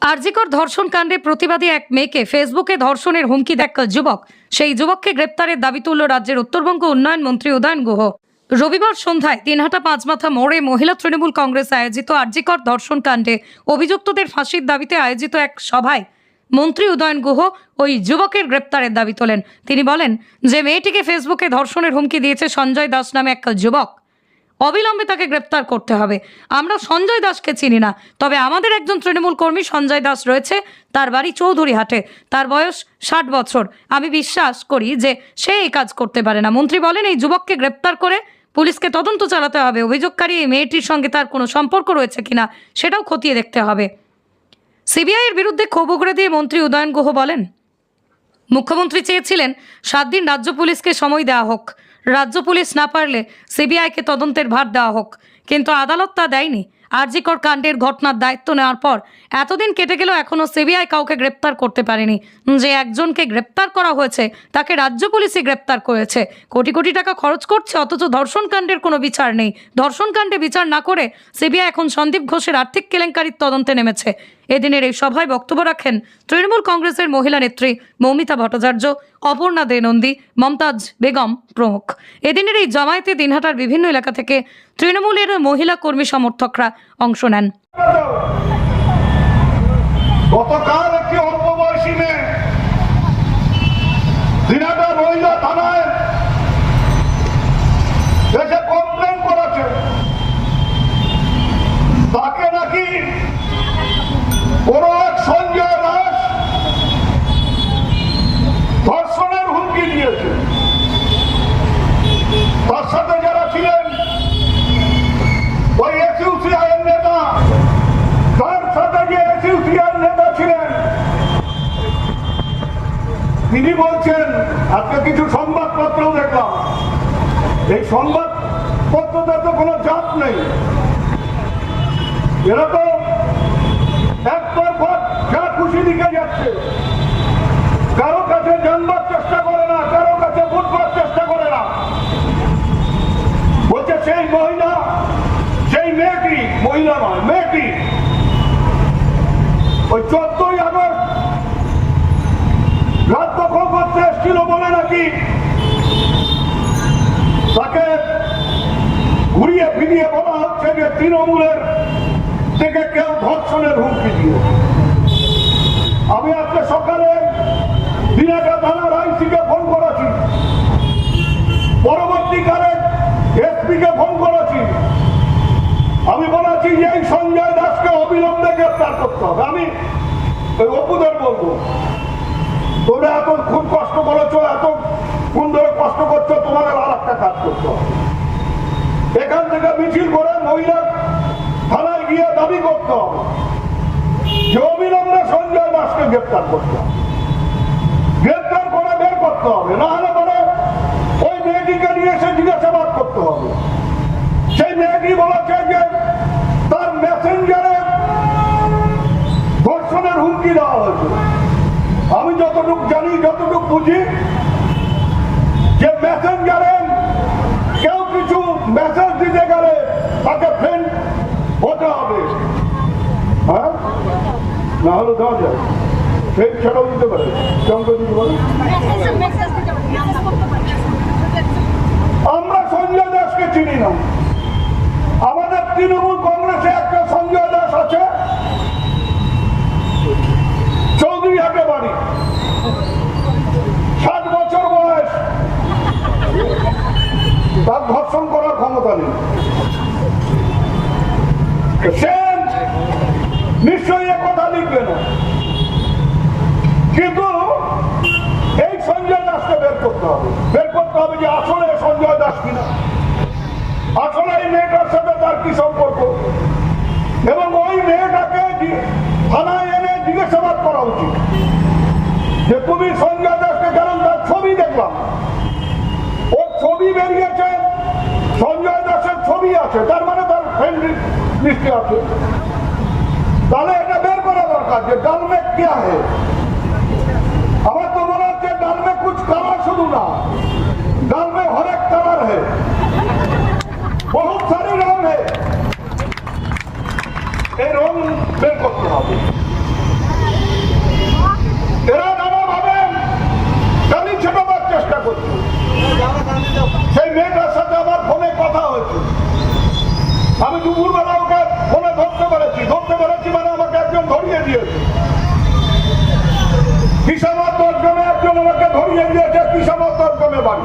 আরজিকর ধর্ষণ কাণ্ডে প্রতিবাদী এক মেয়েকে ফেসবুকে ধর্ষণের হুমকি দেখ যুবক। সেই যুবককে গ্রেপ্তারের দাবি তুলল রাজ্যের উত্তরবঙ্গ উন্নয়ন মন্ত্রী উদয়ন গুহ। রবিবার সন্ধ্যায় দিনহাটা পাঁচমাথা মোড়ে মহিলা তৃণমূল কংগ্রেস আয়োজিত আরজিকর ধর্ষণ কাণ্ডে অভিযুক্তদের ফাঁসির দাবিতে আয়োজিত এক সভায় মন্ত্রী উদয়ন গুহ ওই যুবকের গ্রেপ্তারের দাবি তোলেন। তিনি বলেন, যে মেয়েটিকে ফেসবুকে ধর্ষণের হুমকি দিয়েছে সঞ্জয় দাস নামে এক যুবক। অবিলম্বে তাকে গ্রেপ্তার করতে হবে। আমরা সঞ্জয় দাসকে চিনি না, তবে আমাদের একজন তৃণমূল কর্মী সঞ্জয় দাস রয়েছে, তার বাড়ি চৌধুরীহাটে। তার বয়স ষাট বছর। আমি বিশ্বাস করি যে সে এই কাজ করতে পারে না। মন্ত্রী বলেন, এই যুবককে গ্রেপ্তার করে পুলিশকে তদন্ত চালাতে হবে। অভিযোগকারী এই মেয়েটির সঙ্গে তার কোনো সম্পর্ক রয়েছে কিনা সেটাও খতিয়ে দেখতে হবে। সিবিআইয়ের বিরুদ্ধে ক্ষোভ উগড়ে দিয়ে মন্ত্রী উদয়ন গুহ বলেন, মুখ্যমন্ত্রী চেয়েছিলেন সাত দিন রাজ্য পুলিশকে সময় দেওয়া হোক। রাজ্য পুলিশ না পারলে সিবিআইকে তদন্তের ভার দেওয়া হোক। কিন্তু আদালত তা দেয়নি। আরজিকর কাণ্ডের ঘটনার দায়িত্ব নেওয়ার পর এতদিন কেটে গেলেও এখনও সিবিআই কাউকে গ্রেপ্তার করতে পারেনি। যে একজনকে গ্রেপ্তার করা হয়েছে, তাকে রাজ্য পুলিশই গ্রেপ্তার করেছে। কোটি কোটি টাকা খরচ করছে, অথচ ধর্ষণকাণ্ডের কোনো বিচার নেই। ধর্ষণকাণ্ডে বিচার না করে সিবিআই এখন সন্দীপ ঘোষের আর্থিক কেলেঙ্কারির তদন্তে নেমেছে। এদিনের এই সভায় বক্তব্য রাখেন তৃণমূল কংগ্রেসের মহিলা নেত্রী মৌমিতা ভট্টাচার্য, অপর্ণা দে নন্দী মমতাজ বেগম প্রমুখ। এদিনের এই জামায়াতে দিনহাটার বিভিন্ন এলাকা থেকে তৃণমূলের মহিলা কর্মী সমর্থকরা অংশ নেন গতকাল একটি অল্প বয়সী মেয়ে দিনাটা মহিলা থানায় এসে কমপ্লেন করেছে তাকে নাকি কোন এক সঞ্জয় দাস ধর্ষণের হুমকি দিয়েছে তার সাথে যারা ছিলেন ওই এসইউসিআই এর নেতা তার সাথে যে এসইউসিআর নেতা ছিলেন তিনি বলছেন আজকে কিছু সংবাদপত্র দেখলাম। এই সংবাদপত্রতে তো কোনো জাত নেই। এরা তো একবার পর যা খুশি দিকে যাচ্ছে। কারও কাছে জানবার চেষ্টা করে না, কারও কাছে বুঝবার চেষ্টা করে না। বলছে, সেই মহিলা, সেই মেয়েটি, মহিলা নয়, মেয়েটি, ওই চোদ্দই ঘুরিয়ে ফিরিয়ে বলা হচ্ছে যে তৃণমূলের থেকে কেউ ধর্ষণের হুমকি দিয়ে আমি আজকে সকালে দিনাটা থানার আইসিকে ফোন করেছি। পরবর্তীকালে এসপিকে ফোন করেছি। আমি বলেছি যে এই সঞ্জয় দাসকে অবিলম্বে গ্রেপ্তার করতে হবে। আমি ওই অপুদের বলব। তোমরা এত খুব কষ্ট করেছ, এত কোন ধরে কষ্ট করছ তোমাদের আর একটা কাজ করতে হবে এখান থেকে মিছিল করে মহিলা থানায় গিয়ে দাবি করতে যে অবিলম্বে সঞ্জয় দাসকে গ্রেপ্তার করতে গ্রেপ্তার করে বের করতে হবে। না হলে পরে ওই মেয়েটিকে নিয়ে এসে জিজ্ঞাসাবাদ করতে হবে। সেই মেয়েটি বলেছে যে তার মেসেঞ্জারে ধর্ষণের হুমকি দেওয়া হয়েছে। আমি যতটুকু জানি, যতটুকু বুঝি যে মেসেঞ্জারে কেউ কিছু মেসেজ দিতে গেলে তাকে ফ্রেন্ড হতে হবে হ্যাঁ না দেওয়া যায়। ফ্রেন্ড ছাড়াও দিতে পারে। দিতে পারে। আমরা সঞ্জয় দাসকে চিনি না। আমাদের তৃণমূল কংগ্রেসে একটা সঞ্জয় দাস আছে। চৌধুরী হাটে বাড়ি ষাট বছর বয়স। তার ধর্ষণ করার ক্ষমতা নেই। নিশ্চয়ই কিন্তু এই সঞ্জয় দাসকে বের করতে হবে। বের করতে হবে যে আসলে সঞ্জয় দাস কিনা। আসলে এই মেয়েটার সাথে তার কি সম্পর্ক? এবং ওই মেয়েটাকে থানায় এনে জিজ্ঞাসাবাদ করা উচিত। যে তুমি সঞ্জয় দাসকে কারণ তার ছবি দেখলাম? ওর ছবি বেরিয়েছে, সঞ্জয় দাসের ছবি আছে, তার মানে তার ফ্রেন্ড লিস্টে আছে। তাহলে এটা বের করা দরকার যে ডাল মে क्या সেই মেয়েটার সাথে আমার ফোনে কথা হয়েছে। আমি দুপুরবেলা ওকে ফোনে ধরতে পেরেছি। ধরতে পেরেছি মানে আমাকে একজন ধরিয়ে দিয়েছে। কিষামার দশজনে একজন আমাকে ধরিয়ে দিয়েছে? কিষামার দশজনে বাড়ি?